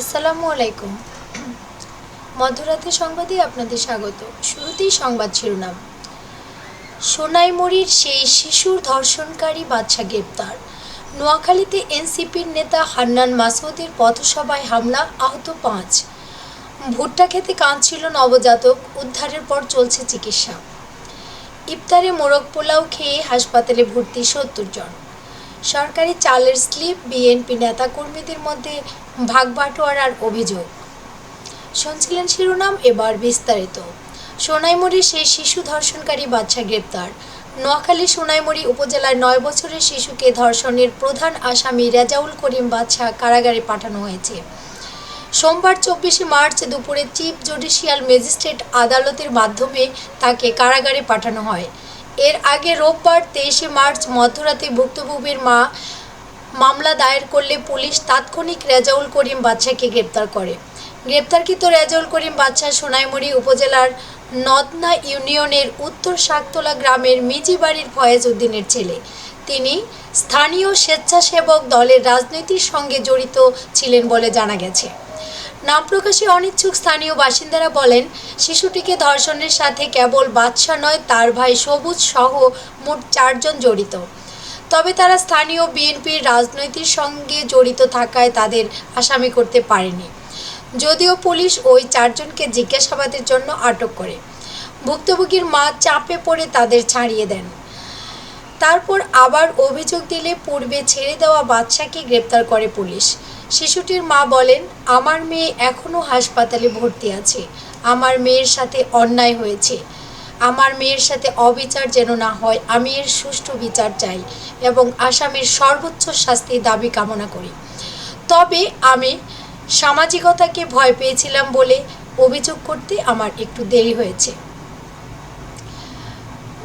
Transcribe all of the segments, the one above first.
আসসালামু আলাইকুম। মধ্যরাতে সংবাদে আপনাদের স্বাগত। শুরুতেই সংবাদ শিরোনাম। সোনাইমুড়ির সেই শিশুর ধর্ষণকারী বাচ্চা গ্রেপ্তার। নোয়াখালীতে এনসিপির নেতা হান্নান মাসুদের পথসভায় হামলা, আহত পাঁচ। ভুট্টা খেতে কাঁদছিল নবজাতক, উদ্ধারের পর চলছে চিকিৎসা। ইফতারে মোরগ পোলাও খেয়ে হাসপাতালে ভর্তি সত্তর জন। সরকারি চালের স্লিপ, বিএনপি নেতা কর্মীদের মধ্যে ভাগবাটোয়ারার অভিযোগ। শুনছিলেন শিরোনাম, এবার বিস্তারিত। সোনাইমুড়ির সেই শিশু ধর্ষণকারী বাচ্চা গ্রেপ্তার। নোয়াখালী সোনাইমুড়ি উপজেলার নয় বছরের শিশুকে ধর্ষণের প্রধান আসামি রেজাউল করিম বাদশা কারাগারে পাঠানো হয়েছে। সোমবার চব্বিশে মার্চ দুপুরে চিফ জুডিশিয়াল ম্যাজিস্ট্রেট আদালতের মাধ্যমে তাকে কারাগারে পাঠানো হয়। এর আগে রোববার তেইশে মার্চ মধ্যরাতে ভুক্তভোগীর মা মামলা দায়ের করলে পুলিশ তাৎক্ষণিক রেজাউল করিম বাদশাকে গ্রেপ্তার করে। গ্রেপ্তারকৃত রেজাউল করিম বাদশা সোনাইমুড়ি উপজেলার নদনা ইউনিয়নের উত্তর শাকতলা গ্রামের মিজিবাড়ির ফয়েজ উদ্দিনের ছেলে। তিনি স্থানীয় স্বেচ্ছাসেবক দলের রাজনীতির সঙ্গে জড়িত ছিলেন বলে জানা গেছে। নাম প্রকাশে অনিচ্ছুক স্থানীয় বাসিন্দারা বলেন, শিশুটিকে ধর্ষণের সাথে কেবল বাদশা নয়, তার ভাই সবুজ সহ মোট চারজন জড়িত। তবে তারা স্থানীয় বিএনপির রাজনৈতিক সঙ্গে জড়িত থাকায় তাদের আসামি করতে পারেনি। যদিও পুলিশ ওই চারজনকে জিজ্ঞাসাবাদের জন্য আটক করে। ভুক্তভোগীর মা চাপে পড়ে তাদের ছাড়িয়ে দেন। তারপর আবার অভিযোগ দিলে পূর্বে ছেড়ে দেওয়া বাদশাকে গ্রেপ্তার করে পুলিশ। শিশুটির মা বলেন, আমার মেয়ে এখনও হাসপাতালে ভর্তি আছে। আমার মেয়ের সাথে অন্যায় হয়েছে। আমার মেয়ের সাথে অবিচার যেন না হয়, আমি এর সুষ্ঠু বিচার চাই এবং আসামির সর্বোচ্চ শাস্তির দাবি কামনা করি। তবে আমি সামাজিকতাকে ভয় পেয়েছিলাম বলে অভিযোগ করতে আমার একটু দেরি হয়েছে।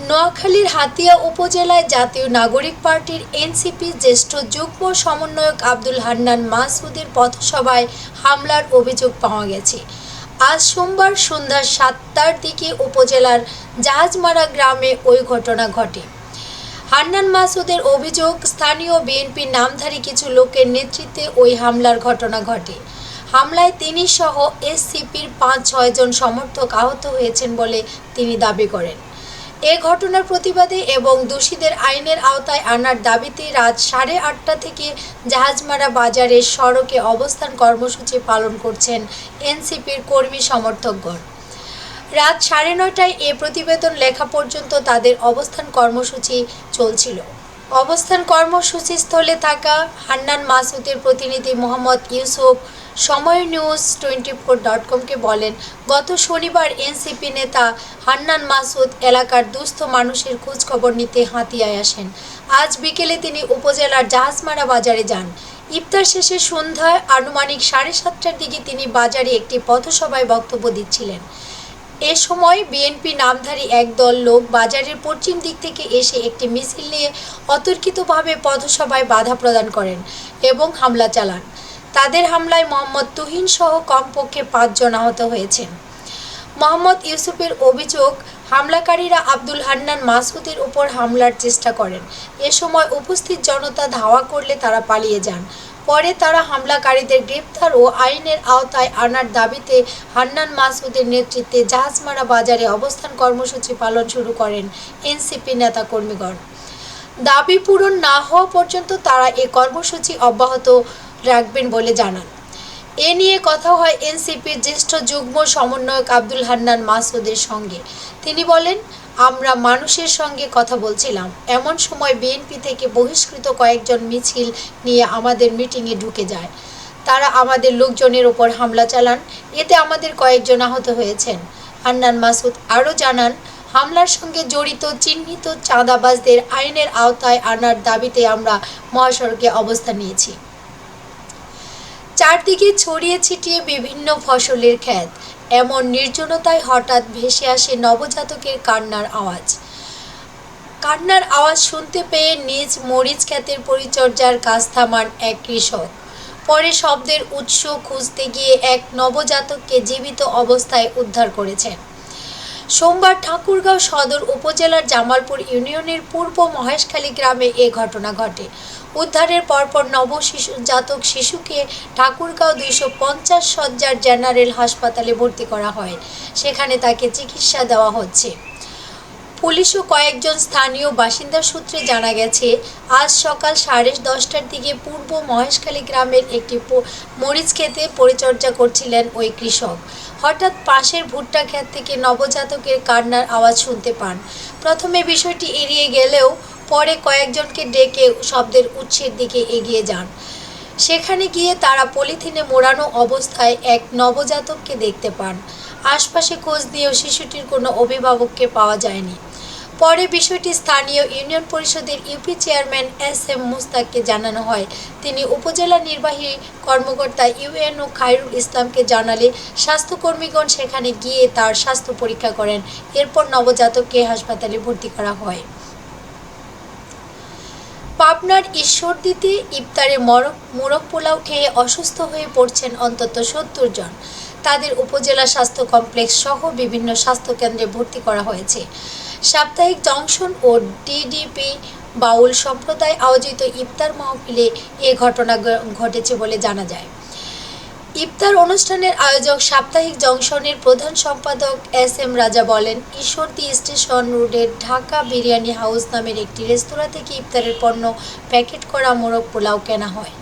নোয়াখালীর হাতিয়া উপজেলায় জাতীয় নাগরিক পার্টির এনসিপি জ্যেষ্ঠ যুগ্ম সমন্বয়ক আব্দুল হান্নান মাসুদের পথসভায় হামলার অভিযোগ পাওয়া গেছে। আজ সোমবার সন্ধ্যা সাতটার দিকে উপজেলার জাহাজমারা গ্রামে ওই ঘটনা ঘটে। হান্নান মাসুদের অভিযোগ, স্থানীয় বিএনপির নামধারী কিছু লোকের নেতৃত্বে ওই হামলার ঘটনা ঘটে। হামলায় তিনি সহ এসসিপির পাঁচ ছয়জন সমর্থক আহত হয়েছেন বলে তিনি দাবি করেন। এ ঘটনার প্রতিবাদে এবং দোষীদের আইনের আওতায় আনার দাবিতে রাত সাড়ে আটটা থেকে জাহাজমারা বাজারের সড়কে অবস্থান কর্মসূচি পালন করছেন এনসিপির কর্মী সমর্থকগণ। রাত সাড়ে নয়টায় এ প্রতিবেদন লেখা পর্যন্ত তাদের অবস্থান কর্মসূচি চলছিল। অবস্থান কর্মসূচি স্থলে থাকা হান্নান মাসুদের প্রতিনিধি মোহাম্মদ ইউসুফ সময় নিউজ টোয়েন্টি ফোর ডট কমকে বলেন, গত শনিবার এনসিপি নেতা হান্নান মাসুদ এলাকার দুস্থ মানুষের খোঁজ খবর নিতে হাতিয়ায় আসেন। আজ বিকেলে তিনি উপজেলার জাহাজমারা বাজারে যান। ইফতার শেষে সন্ধ্যায় আনুমানিক সাড়ে সাতটার দিকে তিনি বাজারে একটি পথসভায় বক্তব্য দিচ্ছিলেন। এ সময় বিএনপি নামধারী একদল লোক বাজারের পশ্চিম দিক থেকে এসে একটি মিছিল নিয়ে অতর্কিতভাবে পথসভায় বাধা প্রদান করেন এবং হামলা চালান। তাদের হামলায় মোহাম্মদ তুহিন সহ কমপক্ষে পাঁচজন আহত হয়েছেন। মোহাম্মদ ইউসুফের অভিযোগ, হামলাকারীরা আব্দুল হান্নান মাসুদের উপর হামলার চেষ্টা করেন। এ সময় উপস্থিত জনতা ধাওয়া করলে তারা পালিয়ে যান। পরে তারা হামলাকারীদের গ্রেপ্তার ও আইনের আওতায় আনার দাবিতে হান্নান মাসুদের নেতৃত্বে জাহাজমারা বাজারে অবস্থান কর্মসূচি পালন শুরু করেন এনসিপি নেতা কর্মীগণ দাবি পূরণ না হওয়া পর্যন্ত তারা এ কর্মসূচি অব্যাহত রাখবেন বলে জানান। এ নিয়ে কথা হয় এনসিপির জ্যেষ্ঠ যুগ্ম সমন্বয়ক আব্দুল হান্নান মাসুদের সঙ্গে। তিনি বলেন, আমরা মানুষের সঙ্গে কথা বলছিলাম। এমন সময় বিএনপি থেকে বহিষ্কৃত কয়েকজন মিছিল নিয়ে আমাদের মিটিংয়ে ঢুকে যায়। তারা আমাদের লোকজনের ওপর হামলা চালান। এতে আমাদের কয়েকজন আহত হয়েছেন। হান্নান মাসুদ আরও জানান, হামলার সঙ্গে জড়িত চিহ্নিত চাঁদাবাজদের আইনের আওতায় আনার দাবিতে আমরা মহাসড়কে অবস্থান নিয়েছি। চারদিকে ছড়িয়ে ছিটিয়ে বিভিন্ন ফসলের ক্ষেত। এমন নির্জনতায় হঠাৎ ভেসে আসে নবজাতকের কান্নার আওয়াজ। কান্নার আওয়াজ শুনতে পেয়ে নিজ মরিচ ক্ষেতের পরিচর্যার কাজ থামান এক কৃষক। পরে শব্দের উৎস খুঁজতে গিয়ে এক নবজাতককে জীবিত অবস্থায় উদ্ধার করেছেন। সোমবার ঠাকুরগাঁও সদর উপজেলার জামালপুর ইউনিয়নের পূর্ব মহেশখালী গ্রামে এ ঘটনা ঘটে। উদ্ধারের পরপর নব জাতক শিশুকে ঠাকুরগাঁও দুইশো পঞ্চাশ সজ্জার জেনারেল হাসপাতালে ভর্তি করা হয়। সেখানে তাকে চিকিৎসা দেওয়া হচ্ছে। পুলিশ ও কয়েকজন স্থানীয় বাসিন্দা সূত্রে জানা গেছে, আজ সকাল সাড়ে দশটার দিকে পূর্ব মহেশখালী গ্রামের একটি মরিচ ক্ষেতে পরিচর্যা করছিলেন ওই কৃষক। হঠাৎ পাশের ভুট্টা ক্ষেত থেকে নবজাতকের কান্নার আওয়াজ শুনতে পান। প্রথমে বিষয়টি এড়িয়ে গেলেও পরে কয়েকজনকে ডেকে শব্দের উৎসের দিকে এগিয়ে যান। সেখানে গিয়ে তারা পলিথিনে মোড়ানো অবস্থায় এক নবজাতককে দেখতে পান। আশপাশে খোঁজ দিয়েও শিশুটির কোনো অভিভাবককে পাওয়া যায়নি। পরে বিষয়টি স্থানীয় ইউনিয়ন পরিষদের ইউপি চেয়ারম্যান এস এম মুস্তাককে জানানো হয়। তিনি উপজেলা নির্বাহী কর্মকর্তা ইউএনও খায়রুল ইসলামকে জানালে স্বাস্থ্যকর্মীগণ সেখানে গিয়ে তার স্বাস্থ্য পরীক্ষা করেন। এরপর নবজাতককে হাসপাতালে ভর্তি করা হয়। পাবনার ঈশ্বরদীতে ইফতারে মরক মোরগ পোলাও খেয়ে অসুস্থ হয়ে পড়ছেন অন্তত সত্তর জন। তাদের উপজেলা স্বাস্থ্য কমপ্লেক্স সহ বিভিন্ন স্বাস্থ্যকেন্দ্রে ভর্তি করা হয়েছে। সাপ্তাহিক জংশন ও ডিডিপি বাউল সম্প্রদায় আয়োজিত ইফতার মহফিলে এ ঘটনা ঘটেছে বলে জানা যায়। ইফতার অনুষ্ঠানের আয়োজক সাপ্তাহিক জংশনের প্রধান সম্পাদক এস এম রাজা বলেন, ঈশ্বরদী স্টেশন রোডের ঢাকা বিরিয়ানি হাউস নামের একটি রেস্তোরাঁ থেকে ইফতারের পণ্য প্যাকেট করা মোরগ পোলাও কেনা হয়।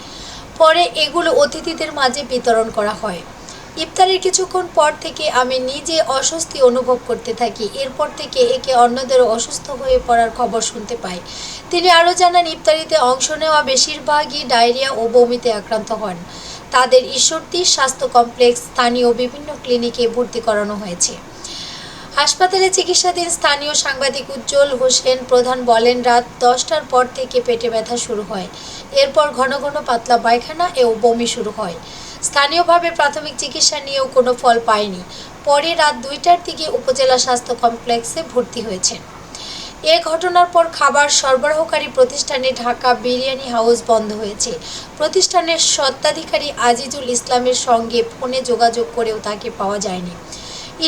পরে এগুলো অতিথিদের মাঝে বিতরণ করা হয়। ইফতারের কিছুক্ষণ পর থেকে আমি নিজে অস্বস্তি অনুভব করতে থাকি। এরপর থেকে একে অন্যদেরও অসুস্থ হয়ে পড়ার খবর শুনতে পাই। তিনি আরও জানান, ইফতারিতে অংশ নেওয়া বেশিরভাগই ডায়রিয়া ও বমিতে আক্রান্ত হন। তাদের ঈশ্বরদী স্বাস্থ্য কমপ্লেক্স স্থানীয় বিভিন্ন ক্লিনিকে ভর্তি করানো হয়েছে। হাসপাতালে চিকিৎসাধীন স্থানীয় সাংবাদিক উজ্জ্বল হোসেন প্রধান বলেন, রাত দশটার পর থেকে পেটে ব্যথা শুরু হয়। এরপর ঘন ঘন পাতলা পায়খানা ও বমি শুরু হয়। স্থানীয়ভাবে প্রাথমিক চিকিৎসা নিয়েও কোনো ফল পায়নি। পরে রাত দুইটার দিকে উপজেলা স্বাস্থ্য কমপ্লেক্সে ভর্তি হয়েছেন। এ ঘটনার পর খাবার সরবরাহকারী প্রতিষ্ঠানে ঢাকা বিরিয়ানি হাউস বন্ধ হয়েছে। প্রতিষ্ঠানের স্বত্বাধিকারী আজিজুল ইসলামের সঙ্গে ফোনে যোগাযোগ করেও তাকে পাওয়া যায়নি।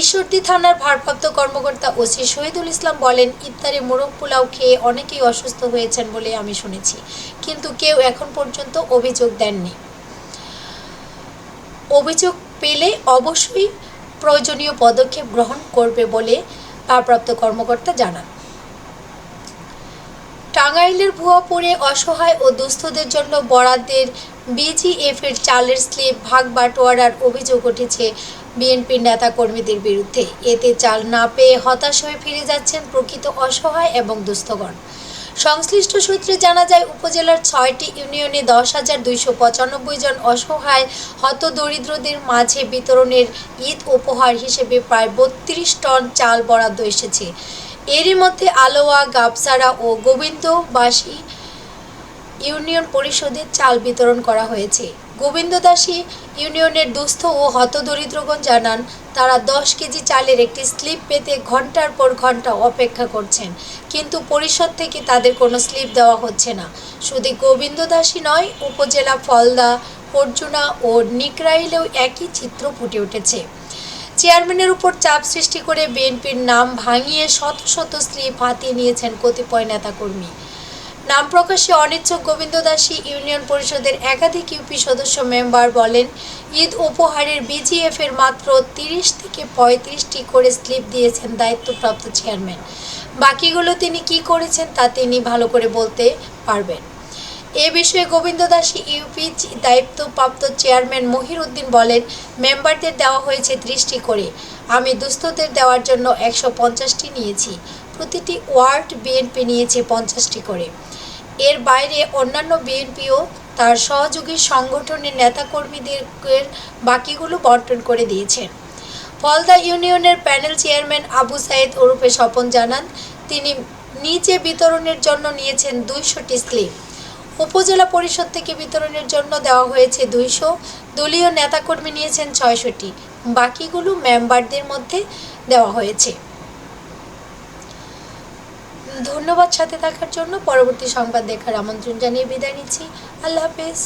ঈশ্বরদী থানার ভারপ্রাপ্ত কর্মকর্তা ওসি শহীদুল ইসলাম বলেন, ইফতারে মোরগ পোলাও খেয়ে অনেকেই অসুস্থ হয়েছেন বলে আমি শুনেছি, কিন্তু কেউ এখন পর্যন্ত অভিযোগ দেননি। অভিযোগ পেলে অবশ্যই প্রয়োজনীয় পদক্ষেপ গ্রহণ করবে বলে ভারপ্রাপ্ত কর্মকর্তা জানান। টাঙ্গাইলের ভুয়াপুরে অসহায় ও দুস্থদের জন্য বরাদ্দের বিজিএফ এর চালের স্লিপ ভাগ বাটোয়ারার অভিযোগ উঠেছে বিএনপির নেতাকর্মীদের বিরুদ্ধে। এতে চাল না পেয়ে হতাশ হয়ে ফিরে যাচ্ছেন প্রকৃত অসহায় এবং দুস্থগণ। সংশ্লিষ্ট সূত্রে জানা যায়, উপজেলার ছয়টি ইউনিয়নে দশ হাজার দুইশো পঁচানব্বই জন অসহায় হতদরিদ্রদের মাঝে বিতরণের ঈদ উপহার হিসেবে প্রায় বত্রিশ টন চাল বরাদ্দ এসেছে। এরই মধ্যে আলোয়া গাবসারা ও গোবিন্দবাসী ইউনিয়ন পরিষদের চাল বিতরণ করা হয়েছে। গোবিন্দদাসী ইউনিয়নের দুস্থ ও হতদরিদ্রগণ জানান, তারা দশ কেজি চালের একটি স্লিপ পেতে ঘণ্টার পর ঘণ্টা অপেক্ষা করছেন, কিন্তু পরিষদ থেকে তাদের কোনো স্লিপ দেওয়া হচ্ছে না। শুধু গোবিন্দদাসী নয়, উপজেলা ফলদা, অর্জুনা ও নিকরাইলেও একই চিত্র ফুটে উঠেছে। চেয়ারম্যানের উপর চাপ সৃষ্টি করে বিএনপির নাম ভাঙিয়ে শত শত স্লিপ হাতিয়ে নিয়েছেন কতিপয় নেতাকর্মী। নাম প্রকাশে অনিচ্ছুক গোবিন্দ দাসী ইউনিয়ন পরিষদের একাধিক ইউপি সদস্য মেম্বার বলেন, ঈদ উপহারের বিজিএফ এর মাত্র তিরিশ থেকে পঁয়ত্রিশটি করে স্লিপ দিয়েছেন দায়িত্বপ্রাপ্ত চেয়ারম্যান। বাকিগুলো তিনি কি করেছেন তা তিনি ভালো করে বলতে পারবেন। এ বিষয়ে গোবিন্দ দাসী ইউপি দায়িত্বপ্রাপ্ত চেয়ারম্যান মহির উদ্দিন বলেন, মেম্বারদের দেওয়া হয়েছে ত্রিশটি করে। আমি দুস্থদের দেওয়ার জন্য একশো পঞ্চাশটি নিয়েছি। প্রতিটি ওয়ার্ড বিএনপি নিয়েছে পঞ্চাশটি করে। এর বাইরে অন্যান্য বিএনপিও তার সহযোগী সংগঠনের নেতাকর্মীদের বাকিগুলো বন্টন করে দিয়েছেন ফলদা ইউনিয়নের প্যানেল চেয়ারম্যান আবু সাইদ ওরূপে স্বপন জানান, তিনি নিচে বিতরণের জন্য নিয়েছেন দুইশোটি স্লিপ। উপজেলা পরিষদ থেকে বিতরণের জন্য দেওয়া হয়েছে দুইশো। দলীয় নেতাকর্মী নিয়েছেন ছয়শটি। বাকিগুলো মেম্বারদের মধ্যে দেওয়া হয়েছে। ধন্যবাদ সাথে থাকার জন্য। পরবর্তী সংবাদ দেখার আমন্ত্রণ জানিয়ে বিদায় নিচ্ছি। আল্লাহ হাফেজ।